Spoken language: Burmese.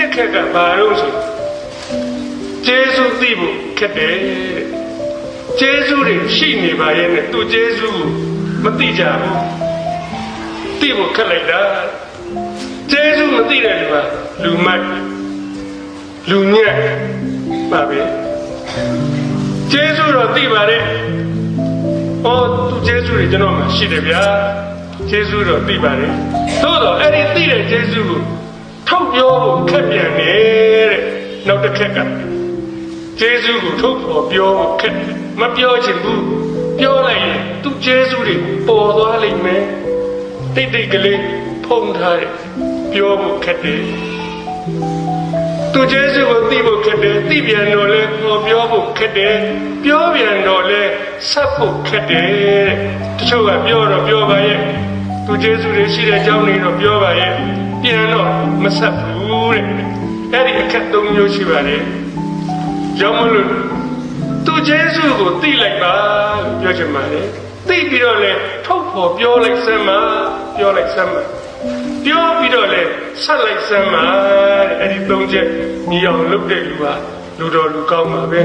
တစ်ခက်ကဘာလို့ဆိုကျေးဇူးသိဖို့ခက်တယ်တဲ့ကျေးဇူးတွေရှိနေပါရဲ့နဲ့သူကျေးဇူးကိုမသိကြဘူးသိဖို့ခက်လိုက်တာကျေးဇူးမသိတဲ့လူကလူမိုက်လူညက်ပါပဲကျေးဇူးတော့သိပါတယ်။အော်သူကျေးဇူးတွေကျွန်တော်မှရှိတယ်ဗျာ။ကျေးဇူးတော့သိပါတယ်။သို့တော့အဲ့ဒီသိတဲ့ကျေးဇူးကို ထုတ်ပြောဖို့ခက်ပြန်တယ်တဲ့။နောက်တစ်ခက်ကကျေးဇူးကိုထုတ်ဖော်ပြောဖို့ခက်တယ်မပြောချင်ဘူး။ပြောလိုက်ရင်သူကျေးဇူးတွေပေါ်သွားလိမ့်မယ်။တိတ်တိတ်ကလေးဖုံးထားတယ်။ပြောဖို့ခက်တယ်။သူကျေးဇူးကိုသိဖို့ခက်တယ်သိပြန်တော့လဲကိုပြောဖို့ခက်တယ်ပြောပြန်တော့လဲဆက်ဖို့ခက်တယ်တချို့ကပြောတော့ပြောပါရဲ့သူကျေးဇူးတွေရှိတဲ့အကြောင်းတွေတော့ပြောပါရဲ့ ပြန်တော့မဆက်ဘူးတဲ့အဲ့ဒီအခက်သုံးမျိုးရှိပါတယ်ကြောင့်မလို့သူကျေးဇူးကိုသိလိုက်ပါလို့ပြောချင်ပါတယ်သိပြီးတော့လဲထုတ်ဖို့ပြောလိုက်စမ်းပါပြောလိုက်စမ်းပါပြောပြီးတော့လဲဆက်လိုက်စမ်းပါတဲ့အဲ့ဒီသုံးချက်ညီအောင်လုပ်တဲ့လူဟာလူတော်လူကောင်းပါပဲ